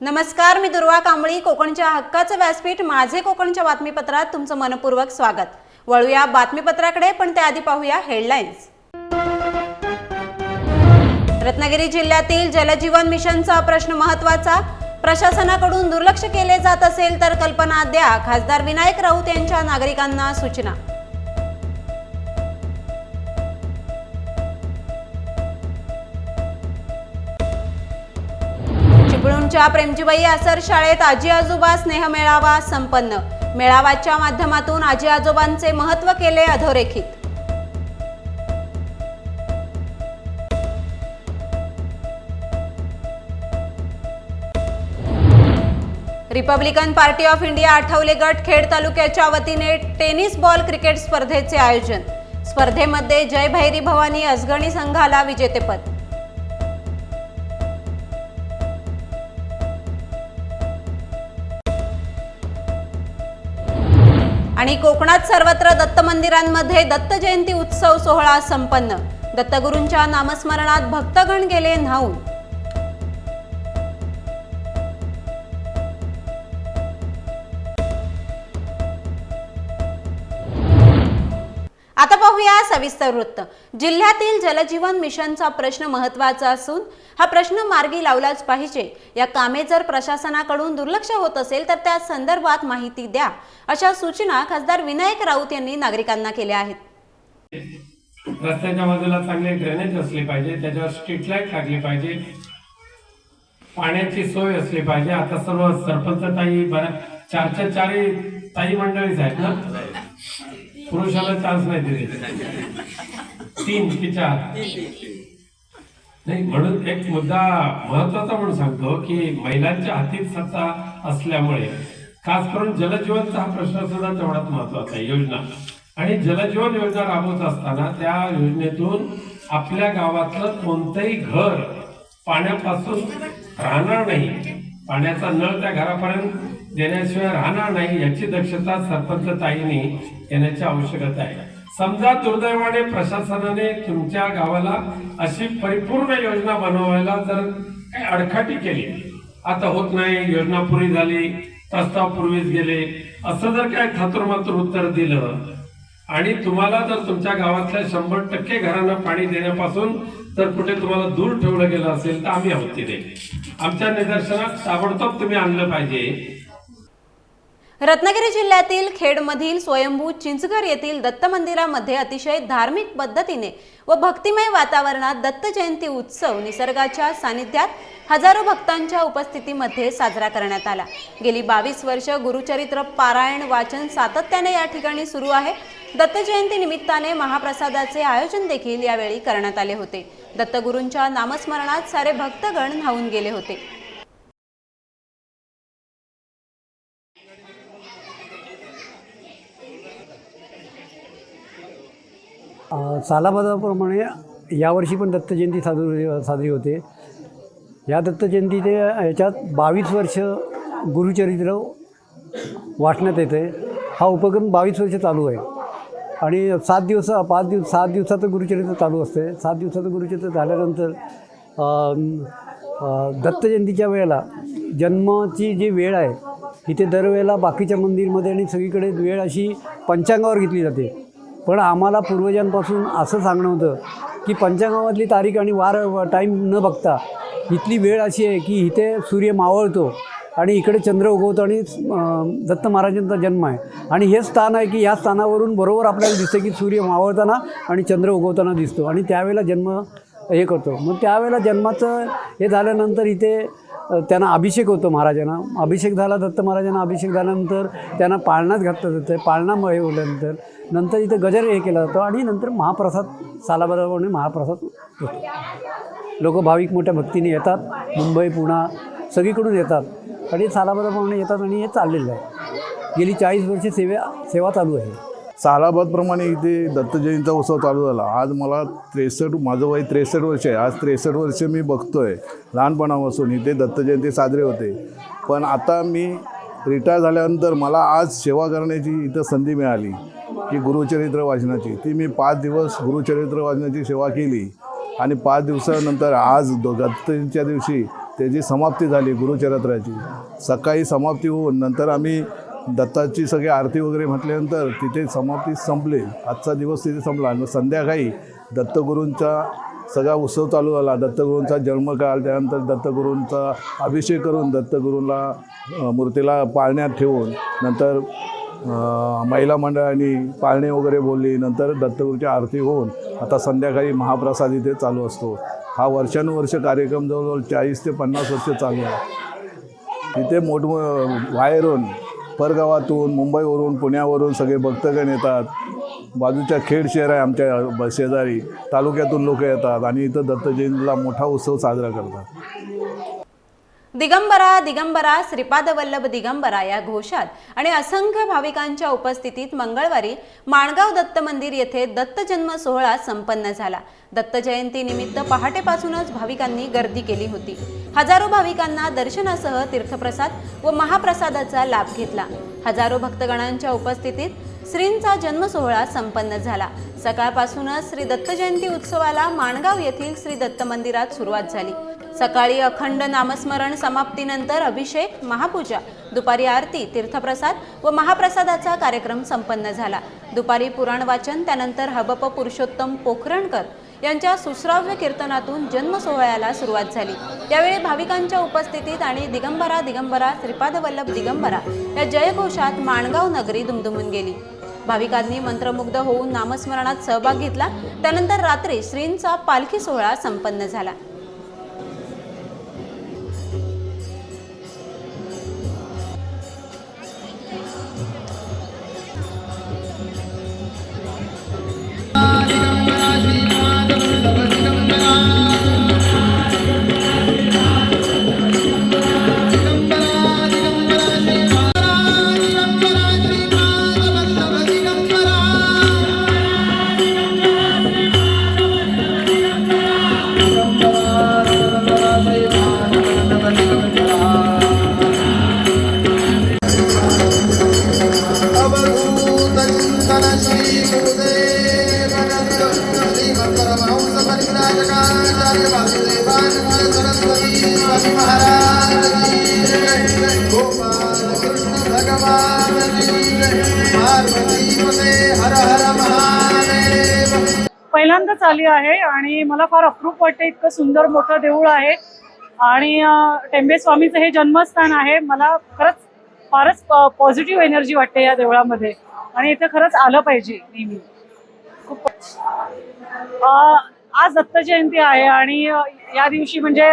नमस्कार मी दुर्वा कांबळी. कोकणच्या हक्काचं व्यासपीठ माझे कोकणच्या बातमीपत्रात तुमचं मनपूर्वक स्वागत. वळूया बातमीपत्राकडे पण त्याआधी पाहूया हेडलाईन्स. रत्नागिरी जिल्ह्यातील जलजीवन मिशनचा प्रश्न महत्त्वाचा प्रशासनाकडून दुर्लक्ष केले जात असेल तर कल्पना द्या. खासदार विनायक राऊत यांच्या नागरिकांना सूचना. चिपळूणच्या प्रेमजीबाई आसर शाळेत आजी आजोबा स्नेह मेळावा संपन्न. मेळाव्याच्या माध्यमातून आजी आजोबांचे महत्त्व केले अधोरेखित. Republican Party of India Athawale गट खेड तालुक्याच्या वतीने टेनिस बॉल क्रिकेट स्पर्धेचे आयोजन. स्पर्धेमध्ये जय भैरी भवानी अजगणी संघाला विजेतेपद. आणि कोकणात सर्वत्र दत्त मंदिरांमध्ये दत्त जयंती उत्सव सोहळा संपन्न. दत्तगुरूंच्या नामस्मरणात भक्तगण गेले न्हाऊन. पाहूया सविस्तर वृत्त. जिल्ह्यातील जलजीवन मिशनचा प्रश्न महत्त्वाचा असून हा प्रश्न मार्गी लावलाच पाहिजे. या कामे जर प्रशासनाकडून दुर्लक्ष होत असेल तर त्या संदर्भात माहिती द्या. अशा सूचना खासदार विनायक राऊत यांनी नागरिकांना केल्या आहेत. रस्त्याच्या बाजूला चांगले ड्रेनेज असले पाहिजे त्याच्यावर स्ट्रीट लाइट लागली पाहिजे पाण्याची सोय असली पाहिजे. आता सर्व सरपंच ताई बऱ्या चारच्या चारही ताई मंडळीच आहेत ना? पुरुषाला चान्स नाही दिले. तीन की चार. नाही म्हणून एक मुद्दा महत्त्वाचा म्हणून सांगतो की महिलांच्या हातीत सत्ता असल्यामुळे खास करून जलजीवनचा हा प्रश्न सुद्धा तेवढाच महत्त्वाचा आहे योजना. आणि जलजीवन योजना राबवत असताना त्या योजनेतून आपल्या गावातलं कोणतंही घर पाण्यापासून राहणार नाही. पाण्याचा नळ त्या घरापर्यंत देण्याशिवाय राहणार नाही याची दक्षता सरपंच ताईने येण्याची आवश्यकता आहे. समजा दुर्दैवाने प्रशासनाने तुमच्या गावाला अशी परिपूर्ण योजना बनवायला जर काही अडखाटी केली आता होत नाही योजना पुरी झाली प्रस्ताव पूर्वीच गेले असं जर काय थातुरमातुर उत्तर दिलं आणि तुम्हाला जर तुमच्या गावातल्या शंभर टक्के घरांना पाणी देण्यापासून जर कुठे तुम्हाला दूर ठेवलं गेलं असेल तर आम्ही आहोत तिथे. आमच्या निदर्शनात ताबडतोब तुम्ही आणलं पाहिजे. रत्नागिरी जिल्ह्यातील खेडमधील स्वयंभू चिंचघर येथील दत्त मंदिरामध्ये अतिशय धार्मिक पद्धतीने व भक्तिमय वातावरणात दत्त जयंती उत्सव निसर्गाच्या सानिध्यात हजारो भक्तांच्या उपस्थितीमध्ये साजरा करण्यात आला. गेली बावीस वर्ष गुरुचरित्र पारायण वाचन सातत्याने या ठिकाणी सुरू आहे. दत्त जयंती निमित्ताने महाप्रसादाचे आयोजन देखील यावेळी करण्यात आले होते. दत्तगुरूंच्या नामस्मरणात सारे भक्तगण न्हावून गेले होते. सालाबादाप्रमाणे यावर्षी पण दत्त जयंती साजरी साजरी होते. या दत्त जयंतीचे याच्यात बावीस वर्ष गुरुचरित्र वाटण्यात येते हा उपक्रम बावीस वर्ष चालू आहे. आणि सात दिवस पाच दिवस सात दिवसाचं गुरुचरित्र चालू असते सात दिवसाचं गुरुचरित्र झाल्यानंतर दत्तजयंतीच्या दत्त जयंतीच्या वेळेला जन्माची जी वेळ आहे इथे दरवेळेला बाकीच्या मंदिरमध्ये आणि सगळीकडे वेळ अशी पंचांगावर घेतली जाते. पण आम्हाला पूर्वजांपासून असं सांगणं होतं की पंचांगामधली तारीख आणि वार टाईम न बघता इथली वेळ अशी आहे की इथे सूर्य मावळतो आणि इकडे चंद्र उगवतो आणि दत्त महाराजांचा जन्म आहे. आणि हे स्थान आहे की या स्थानावरून बरोबर आपल्याला दिसतं की सूर्य मावळताना आणि चंद्र उगवताना दिसतो. आणि त्यावेळेला जन्म हे करतो. मग त्यावेळेला जन्माचं हे झाल्यानंतर इथे त्यांना अभिषेक होतो महाराजांना. अभिषेक झाला दत्त महाराजांना अभिषेक झाल्यानंतर त्यांना पाळणात घातलं जातं. पाळणा हे होल्यानंतर नंतर इथं गजर हे केला जातो आणि नंतर महाप्रसाद सालाबरोबर महाप्रसाद होतो. लोक भाविक मोठ्या भक्तीने येतात. मुंबई पुणा सगळीकडून येतात. आणि सालाबरोबर येतात आणि हे चाललेलं आहे. गेली चाळीस वर्षे सेवा सेवा चालू आहे. सालाबादप्रमाणे इथे दत्त जयंतीचा उत्सव चालू झाला. आज मला त्रेसष्ट माझं वय त्रेसष्ट वर्ष आहे. आज त्रेसष्ट वर्ष मी बघतो आहे लहानपणापासून. इथे दत्त जयंती साजरे होते. पण आता मी रिटायर झाल्यानंतर मला आज सेवा करण्याची इथं संधी मिळाली की गुरुचरित्र वाचनाची. ती मी पाच दिवस गुरुचरित्र वाचनाची सेवा केली आणि पाच दिवसानंतर आज दत्तच्या दिवशी त्याची समाप्ती झाली गुरुचरित्राची. सकाळी समाप्ती होऊन नंतर आम्ही दत्ताची सगळी आरती वगैरे म्हटल्यानंतर तिथे समाप्ती संपली. आजचा दिवस तिथे संपला आणि संध्याकाळी दत्तगुरूंचा सगळा उत्सव चालू झाला. दत्तगुरूंचा जन्मकाळ त्यानंतर दत्तगुरूंचा अभिषेक करून दत्तगुरूंना मूर्तीला पाळण्यात ठेवून नंतर महिला मंडळांनी पाळणे वगैरे बोलली नंतर दत्तगुरूची आरती होऊन आता संध्याकाळी महाप्रसाद इथे चालू असतो. हा वर्षानुवर्ष कार्यक्रम जवळजवळ चाळीस ते पन्नास वर्ष चालू आहे. तिथे मोठमो बाहेरून परगावातून मुंबईवरून पुण्यावरून सगळे भक्तगण येतात. बाजूच्या खेड शहर आहे आमच्या शेजारी. तालुक्यातून लोक येतात आणि इथं दत्त जयंतीला मोठा उत्सव साजरा करतात. दिगंबरा दिगंबरा श्रीपाद वल्लभ दिगंबरा या घोषात आणि असंख्य भाविकांच्या उपस्थितीत मंगळवारी माणगाव दत्त मंदिर येथे दत्त जन्म सोहळा संपन्न झाला. दत्त जयंती निमित्त पहाटेपासूनच भाविकांनी गर्दी केली होती. हजारो भाविकांना दर्शनासह तीर्थप्रसाद व महाप्रसादाचा लाभ घेतला. हजारो भक्तगणांच्या उपस्थितीत श्रींचा जन्म सोहळा संपन्न झाला. सकाळपासूनच श्री दत्त जयंती उत्सवाला माणगाव येथील श्री दत्त मंदिरात सुरुवात झाली. सकाळी अखंड नामस्मरण समाप्तीनंतर अभिषेक महापूजा दुपारी आरती तीर्थप्रसाद व महाप्रसादाचा कार्यक्रम संपन्न झाला. दुपारी पुराण वाचन त्यानंतर हबप पुरुषोत्तम पोखरणकर यांच्या सुश्राव्य कीर्तनातून जन्मसोहळ्याला सुरुवात झाली. त्यावेळी भाविकांच्या उपस्थितीत आणि दिगंबरा दिगंबरा श्रीपाद वल्लभ दिगंबरा या जयघोषात माणगाव नगरी दुमदुमून गेली. भाविकांनी मंत्रमुग्ध होऊन नामस्मरणात सहभाग घेतला. त्यानंतर रात्री श्रींचा पालखी सोहळा संपन्न झाला. love. पहिल्यांदाच आली आहे आणि मला फार अप्रूप वाटते इतकं सुंदर मोठं देऊळ आहे. आणि टेंबे स्वामीचं हे जन्मस्थान आहे. मला खरंच फारच पॉझिटिव्ह एनर्जी वाटते या देवळामध्ये. आणि इथे खरंच आलं पाहिजे नेहमी. खूप आज दत्त जयंती आहे आणि या दिवशी म्हणजे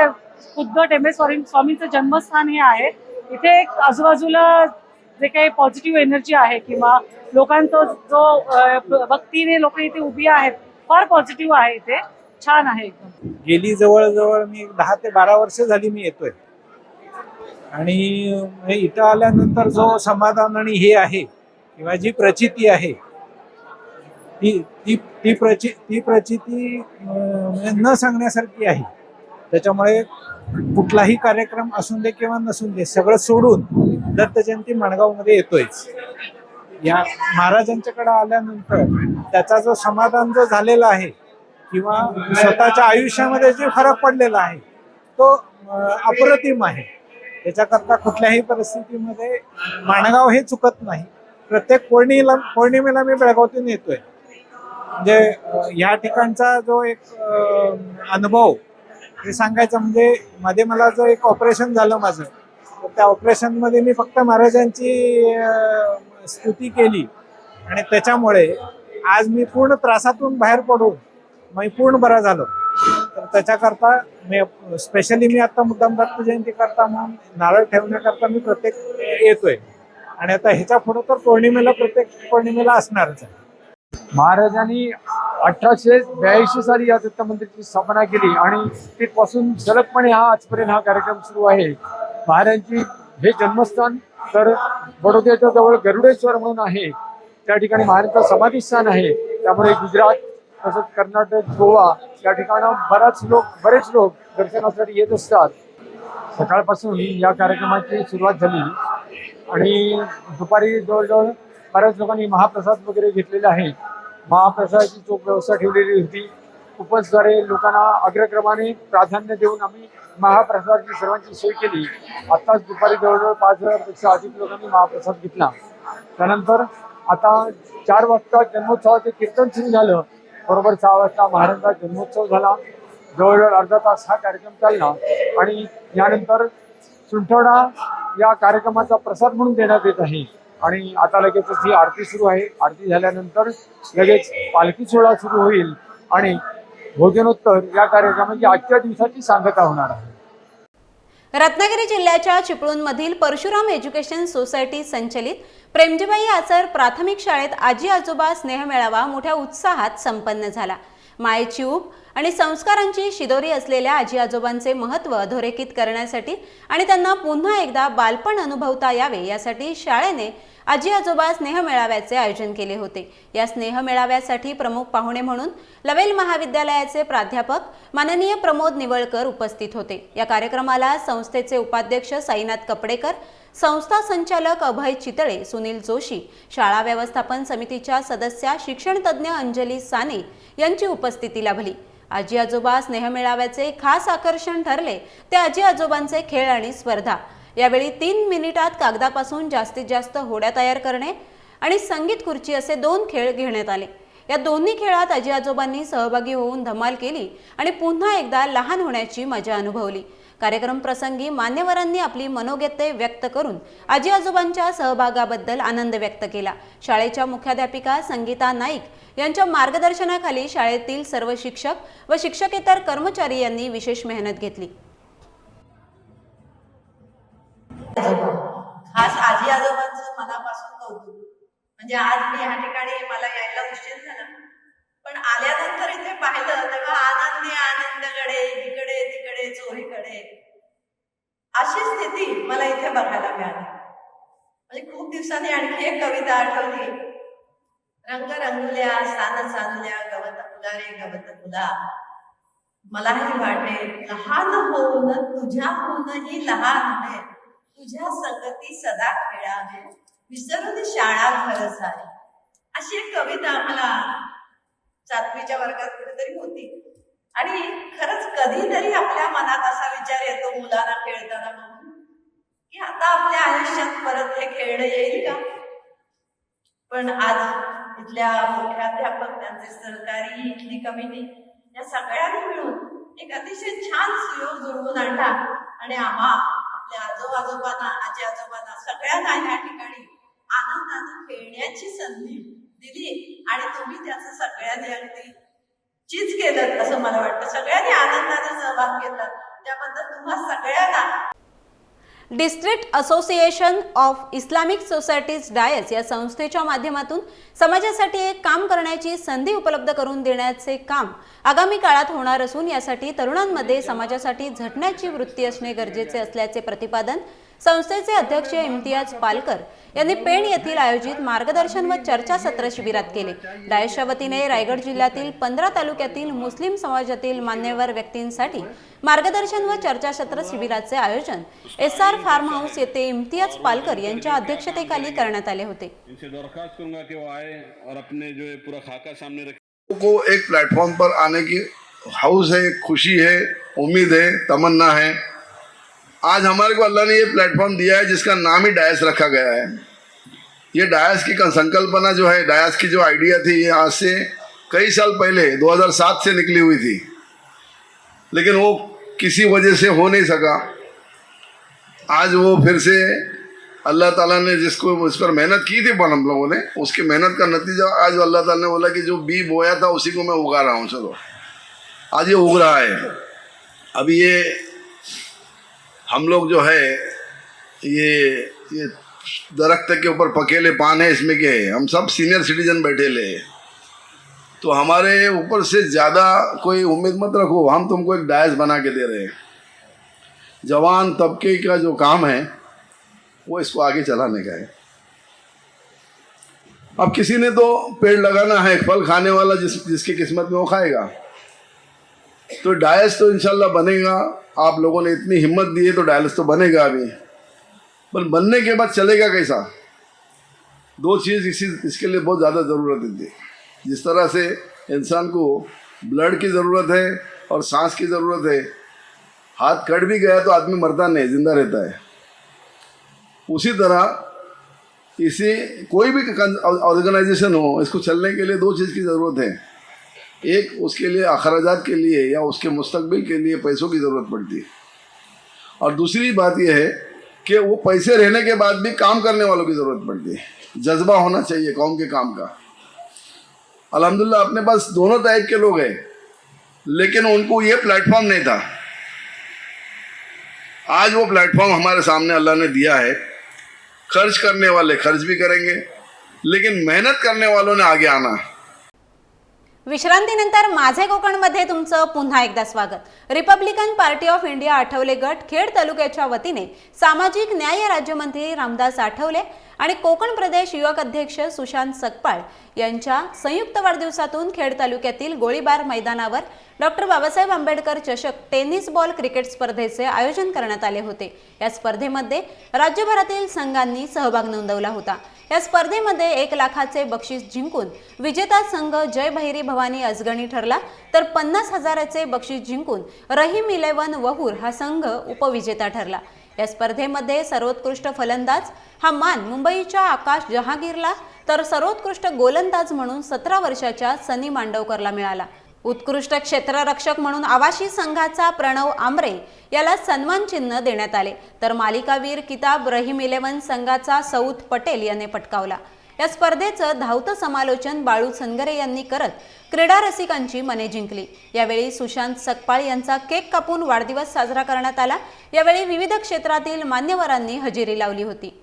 खुद्द टेंबे स्वामी स्वामींचं जन्मस्थान हे आहे. इथे एक आजूबाजूला जे काही पॉझिटिव्ह एनर्जी आहे किंवा लोकांचा जो भक्तीने लोक इथे उभी आहेत फार पॉझिटिव्ह आहे इथे. छान आहे एकदम. गेली जवळजवळ मी दहा ते बारा वर्ष झाली मी येतोय. आणि इथं आल्यानंतर जो समाधान आणि हे आहे किंवा जी प्रचिती आहे ती ती ती प्रचि ती प्रचिती न सांगण्यासारखी आहे. त्याच्यामुळे कुठलाही कार्यक्रम असून दे किंवा नसून दे सगळं सोडून दत्त जयंती माणगावमध्ये येतोयच. या महाराजांच्याकडे आल्यानंतर त्याचा जो समाधान जो झालेला आहे किंवा स्वतःच्या आयुष्यामध्ये जे फरक पडलेला आहे तो अप्रतिम आहे. त्याच्याकरता कुठल्याही परिस्थितीमध्ये माणगाव हे चुकत नाही. प्रत्येक पौर्णिमेला पौर्णिमेला मी बेळगावतून येतोय. म्हणजे ह्या ठिकाणचा जो एक अनुभव हे सांगायचं म्हणजे मध्ये मला जो एक ऑपरेशन झालं माझं तर त्या ऑपरेशनमध्ये मी फक्त महाराजांची स्तुती केली. आणि त्याच्यामुळे आज मी पूर्ण त्रासातून बाहेर पडून मी पूर्ण बरा झालो. तर त्याच्याकरता मी स्पेशली मी आता मुद्दाम दत्त जयंती करता म्हणून नारळ ठेवण्याकरता मी प्रत्येक येतोय. आणि आता ह्याच्या पुढे तर पौर्णिमेला प्रत्येक पौर्णिमेला असणारच आहे. महाराजांनी अठराशे ब्याऐंशी साली या दत्त मंदिराची स्थापना केली आणि तिथपासून सलगपणे हा आजपर्यंत हा कार्यक्रम सुरू आहे. महाराजांची हे जन्मस्थान तर बडोद्याच्या जवळ गरुडेश्वर म्हणून आहे. त्या ठिकाणी महाराजांचं समाधीस्थान आहे. त्यामुळे गुजरात तसंच कर्नाटक गोवा या ठिकाणं बराच लोक बरेच लोक दर्शनासाठी येत असतात. सकाळपासून या कार्यक्रमाची सुरुवात झाली. आणि दुपारी जवळजवळ बऱ्याच लोकांनी महाप्रसाद वगैरे घेतलेला आहे महाप्रसादाची चोख व्यवस्था ठेवलेली होती. उपसद्वारे लोकांना अग्रक्रमाने प्राधान्य देऊन आम्ही महाप्रसादाची सर्वांची सोय केली. आत्ताच दुपारी जवळजवळ पाच हजारपेक्षा अधिक लोकांनी महाप्रसाद घेतला. त्यानंतर आता चार वाजता जन्मोत्सवाचे कीर्तन सुरू झालं. बरोबर सहा वाजता महाराजांचा जन्मोत्सव झाला. जवळजवळ अर्धा तास हा कार्यक्रम चालला. आणि यानंतर सुंठवडा या कार्यक्रमाचा प्रसाद म्हणून देण्यात येत आहे. आणि आता लगेचच ही आरती सुरू आहे. आरती झाल्यानंतर लगेच पालखी सोहळा सुरू होईल आणि भोजनोत्तर या कार्यक्रमाची आजच्या दिवसाची सांगता होणार आहे. रत्नागिरी जिल्ह्याच्या चिपळूणमधील परशुराम एज्युकेशन सोसायटी संचलित प्रेमजीबाई आचर प्राथमिक शाळेत आजी आजोबा स्नेह मेळावा मोठ्या उत्साहात संपन्न झाला. मायची उप आणि संस्कारांची शिदोरी असलेल्या आजी आजोबांचे महत्त्व अधोरेखित करण्यासाठी आणि त्यांना पुन्हा एकदा बालपण अनुभवता यावे यासाठी शाळेने आजी आजोबा स्नेह मेळाव्याचे आयोजन केले होते. या स्नेह मेळाव्यासाठी प्रमुख पाहुणे म्हणून लवेल महाविद्यालयाचे प्राध्यापक माननीय प्रमोद निवळकर उपस्थित होते. या कार्यक्रमाला संस्थेचे उपाध्यक्ष साईनाथ कपडेकर संस्था संचालक अभय चितळे सुनील जोशी शाळा व्यवस्थापन समितीच्या सदस्या शिक्षणतज्ज्ञ अंजली साने यांची उपस्थिती लाभली. आजी आजोबा स्नेहमेळाव्याचे खास आकर्षण ठरले ते आजी आजोबांचे खेळ आणि स्पर्धा. यावेळी तीन मिनिटात कागदापासून जास्तीत जास्त होड्या तयार करणे आणि संगीत खुर्ची असे दोन खेळ घेण्यात आले. या दोन्ही खेळात आजी आजोबांनी सहभागी होऊन धमाल केली आणि पुन्हा एकदा लहान होण्याची मजा अनुभवली. कार्यक्रम प्रसंगी मान्यवरांनी आपली मनोगते व्यक्त करून आजी आजोबांच्या सहभागाबद्दल आनंद व्यक्त केला. शाळेच्या मुख्याध्यापिका संगीता नाईक यांच्या मार्गदर्शनाखाली शाळेतील सर्व शिक्षक व शिक्षकेतर कर्मचारी यांनी विशेष मेहनत घेतली. खास आजी आजोबांचं मनापासून कौतुक. म्हणजे आज मी ह्या ठिकाणी मला यायला उशीर झाला. आल्यानंतर इथे पाहिलं तेव्हा आनंदी आनंदकडे इकडे तिकडे चोहीकडे. अशी स्थिती मला इथे बघायला मिळाली. म्हणजे खूप दिवसांनी आणखी एक कविता आठवली. रंग रंगल्या सान चालल्या गवत फुलारे गवत फुला. मलाही वाटे लहान होऊन तुझ्याहूनही लहान आहे. तुझ्या संगती सदा खेळावे. विसरून शाळा घर आहे अशी एक कविता मला सातवीच्या वर्गात कुठेतरी होती. आणि खरंच कधीतरी आपल्या मनात असा विचार येतो मुलांना खेळताना बघून की आता आपल्या आयुष्यात परत हे खेळणं येईल का? पण आज इथल्या मुख्याध्यापक त्यांचे सहकारी इथली कमिटी या सगळ्यांनी मिळून एक अतिशय छान सुयोग जुळवून आणला. आणि आम्हा आपल्या आजो आजोबांना आजी आजोबांना सगळ्यांना या ठिकाणी आनंदाने खेळण्याची संधी दिली आणि तुम्ही त्याचं सगळ्यांनी अगदी चीज केलं असं मला वाटतं. सगळ्यांनी आनंदाने सहभाग घेतला. त्याबद्दल तुम्हा सगळ्यांना district association of Islamic societies Dias या संस्थेच्या माध्यमातून समाजासाठी एक काम करण्याची संधी उपलब्ध करून देण्याचे काम आगामी काळात होणार असून यासाठी तरुणांमध्ये समाजासाठी झटण्याची वृत्ती असणे गरजेचे असल्याचे प्रतिपादन संस्थेचे अध्यक्ष इम्तियाज पालकर यांनी पेण येथील आयोजित मार्गदर्शन व चर्चासत्र शिबिरात केले. डायसच्या वतीने रायगड जिल्ह्यातील पंधरा तालुक्यातील मुस्लिम समाजातील मान्यवर व्यक्तींसाठी मार्गदर्शन व चर्चासत्र शिबिराचे आयोजन एस आर फार्म हाऊस येथे इम्तियाज पालकर यांच्या अध्यक्षतेखाली करण्यात आले होते. को एक प्लेटफॉर्म पर आने की हाउस है खुशी है उम्मीद है तमन्ना है। आज हमारे को अल्लाह ने ये प्लेटफॉर्म दिया है जिसका नाम ही डायस रखा गया है। ये डायस की संकल्पना जो है डायस की जो आइडिया थी, ये आज से कई साल पहले 2007 से निकली हुई थी। लेकिन वो किसी वजह से हो नहीं सका। आज वो फिर से अल्लाह ताला ने जिसको उस पर मेहनत की थी हम लोगों ने, उसकी मेहनत का नतीजा आज अल्लाह ताला ने बोला कि जो बी बोया था, उसी को मैं उगा रहा हूँ, चलो। आज ये उग रहा है। अभी ये हम लोग जो है, ये ये दरख्त के ऊपर पकेले पान है, इसमें के हम सब सीनियर सिटीजन बैठे ले। तो हमारे ऊपर से ज़्यादा कोई उम्मीद मत रखो, हम तुमको एक डायस बना के दे रहे हैं। जवान तबके का जो काम है, वो इसको आगे चलाने का है। अब किसी ने तो पेड़ लगाना है, फल खाने वाला जिस, जिसकी किस्मत में वो खाएगा। तो डायस तो इंशाल्लाह बनेगा। आप लोगों ने इतनी हिम्मत दी है तो डायलिस तो बनेगा अभी पर बनने के बाद चलेगा कैसा? दो चीज़ इसी, इसके लिए बहुत ज़्यादा ज़रूरत है जिस तरह से इंसान को ब्लड की ज़रूरत है और सांस की ज़रूरत है, हाथ कट भी गया तो आदमी मरता नहीं, ज़िंदा रहता है। उसी तरह इसे कोई भी ऑर्गेनाइजेशन हो, इसको चलने के लिए दो चीज़ की ज़रूरत है। एक उसके लिए अखराजात के लिए या उसके मुस्तकबिल के लिए पैसों की ज़रूरत पड़ती है। और दूसरी बात यह है कि वो पैसे रहने के बाद भी काम करने वालों की ज़रूरत पड़ती है। जज्बा होना चाहिए कौम के काम का। अलहमदिल्ला, अपने पास दोनों टाइप के लोग हैं, लेकिन उनको ये प्लेटफॉर्म नहीं था। आज वो प्लेटफॉर्म हमारे सामने अल्लाह ने दिया है। खर्च करने वाले खर्च भी करेंगे, लेकिन मेहनत करने वालों ने आगे आना। है विश्रांतीनंतर माझे कोकणमध्ये तुमचं पुन्हा एकदा स्वागत. Republican Party of India Athawale गट खेड तालुक्याच्या वतीने सामाजिक न्याय राज्यमंत्री रामदास आठवले आणि कोकण प्रदेश युवक अध्यक्ष सुशांत सकपाळ यांच्या संयुक्त वाढदिवसातून खेड तालुक्यातील गोळीबार मैदानावर डॉक्टर बाबासाहेब आंबेडकर चषक टेनिस बॉल क्रिकेट स्पर्धेचे आयोजन करण्यात आले होते. या स्पर्धेमध्ये राज्यभरातील संघांनी सहभाग नोंदवला होता. या स्पर्धेमध्ये एक लाखाचे बक्षीस जिंकून विजेता संघ जय भैरी भवानी अजगणी ठरला. तर पन्नास हजाराचे बक्षीस जिंकून रहीम इलेव्हन वहूर हा संघ उपविजेता ठरला. या स्पर्धेमध्ये सर्वोत्कृष्ट फलंदाज हा मान मुंबईच्या आकाश जहागीरला तर सर्वोत्कृष्ट गोलंदाज म्हणून सतरा वर्षाच्या सनी मांडवकरला मिळाला. उत्कृष्ट क्षेत्ररक्षक म्हणून आवाशी संघाचा प्रणव आमरे याला सन्मान चिन्ह देण्यात आले. तर मालिकावीर किताब रहीम इलेव्हन संघाचा सौथ पटेल याने पटकावला. या स्पर्धेचं धावतं समालोचन बाळू सनगरे यांनी करत क्रीडा रसिकांची मने जिंकली. यावेळी सुशांत सकपाळ यांचा केक कापून वाढदिवस साजरा करण्यात आला. यावेळी विविध क्षेत्रातील मान्यवरांनी हजेरी लावली होती.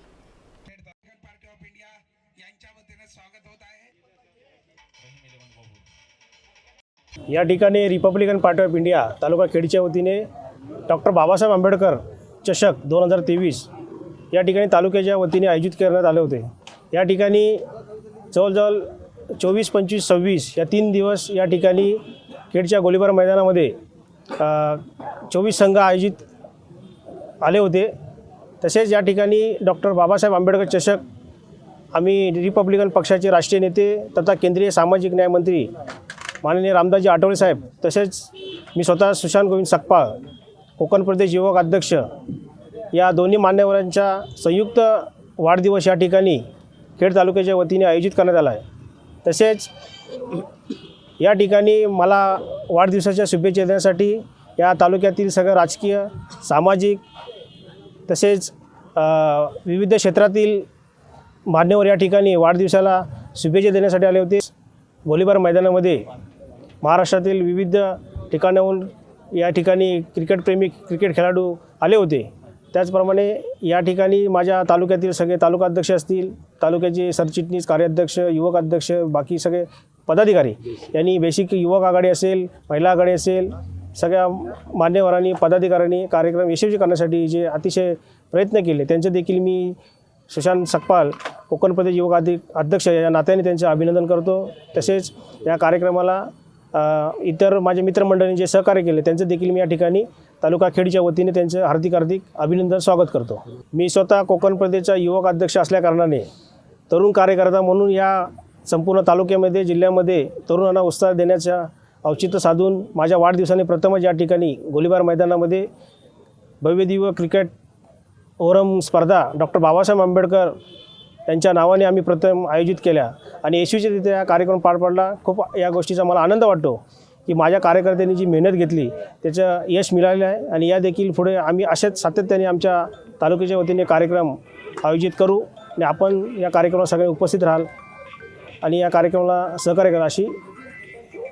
या ठिकाणी रिपब्लिकन पार्टी ऑफ इंडिया तालुका खेडच्या वतीने डॉक्टर बाबासाहेब आंबेडकर चषक दोन हजार तेवीस या ठिकाणी तालुक्याच्या वतीने आयोजित करण्यात आले होते. या ठिकाणी जवळजवळ चोवीस पंचवीस सव्वीस या तीन दिवस या ठिकाणी खेडच्या गोलीबार मैदानामध्ये चोवीस संघ आयोजित आले होते. तसेच या ठिकाणी डॉक्टर बाबासाहेब आंबेडकर चषक आम्ही रिपब्लिकन पक्षाचे राष्ट्रीय नेते तथा केंद्रीय सामाजिक न्यायमंत्री माननीय रामदासजी आठवले साहेब तसेच मी स्वतः सुशांत गोविंद सकपाळ कोकण प्रदेश युवक अध्यक्ष या दोन्ही मान्यवरांच्या संयुक्त वाढदिवस या ठिकाणी खेड तालुक्याच्या वतीने आयोजित करण्यात आला आहे. तसेच या ठिकाणी मला वाढदिवसाच्या शुभेच्छा देण्यासाठी या तालुक्यातील सगळं राजकीय सामाजिक तसेच विविध क्षेत्रातील मान्यवर या ठिकाणी वाढदिवसाला शुभेच्छा देण्यासाठी आले होते. गोळीबार मैदानामध्ये महाराष्ट्रातील विविध ठिकाणाहून या ठिकाणी क्रिकेटप्रेमी क्रिकेट खेळाडू आले होते. त्याचप्रमाणे या ठिकाणी माझ्या तालुक्यातील सगळे तालुका अध्यक्ष असतील तालुक्याचे सरचिटणीस कार्याध्यक्ष युवक अध्यक्ष बाकी सगळे पदाधिकारी यांनी बेसिक युवक आघाडी असेल महिला आघाडी असेल सगळ्या मान्यवरांनी पदाधिकाऱ्यांनी कार्यक्रम यशस्वी करण्यासाठी जे अतिशय प्रयत्न केले त्यांचे देखील मी सुशांत सकपाल कोकण प्रदेश युवक आधी अध्यक्ष या नात्याने त्यांचे अभिनंदन करतो. तसेच या कार्यक्रमाला इतर माझे मित्रमंडळींनी जे सहकार्य केले त्यांचं देखील मी या ठिकाणी तालुका खेडच्या वतीने त्यांचं हार्दिक हार्दिक अभिनंदन स्वागत करतो. मी स्वतः कोकण प्रदेशचा युवक अध्यक्ष असल्याकारणाने तरुण कार्यकर्ता म्हणून या संपूर्ण तालुक्यामध्ये जिल्ह्यामध्ये तरुणांना उत्साह देण्याच्या औचित्य साधून माझ्या वाढदिवसाने प्रथमच या ठिकाणी गोलीबार मैदानामध्ये भव्यदिव्य क्रिकेट ओरम स्पर्धा डॉक्टर बाबासाहेब आंबेडकर यांच्या नावाने आम्ही प्रथम आयोजित केल्या. आणि यशस्वीरित्या हा कार्यक्रम पार पडला. खूप या गोष्टीचा मला आनंद वाटतो की माझ्या कार्यकर्त्यांनी जी मेहनत घेतली त्याचं यश मिळालेलं आहे. आणि या देखील पुढे आम्ही असेच सातत्याने आमच्या तालुक्याच्या वतीने कार्यक्रम आयोजित करू आणि आपण या कार्यक्रमाला सगळे उपस्थित राहाल आणि या कार्यक्रमाला सहकार्य करा अशी.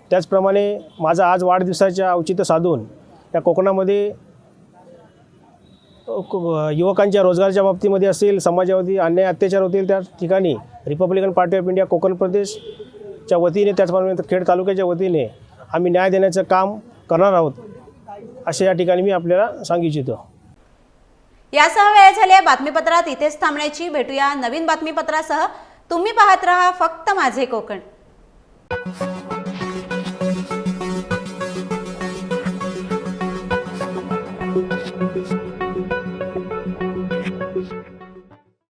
त्याचप्रमाणे माझा आज वाढदिवसाच्या औचित्य साधून या कोकणामध्ये युवकांच्या रोजगाराच्या बाबतीमध्ये असेल समाजावरती अन्याय अत्याचार होतील त्या ठिकाणी. Republican Party of India Konkan प्रदेशच्या वतीने त्याचप्रमाणे खेड तालुक्याच्या वतीने आम्ही न्याय देण्याचं काम करणार आहोत असे या ठिकाणी मी आपल्याला सांगू इच्छितो. यासह वेळ झाल्या बातमीपत्रात. इथेच थांबण्याची. भेटूया नवीन बातमीपत्रासह. तुम्ही पाहत रहा फक्त माझे कोकण.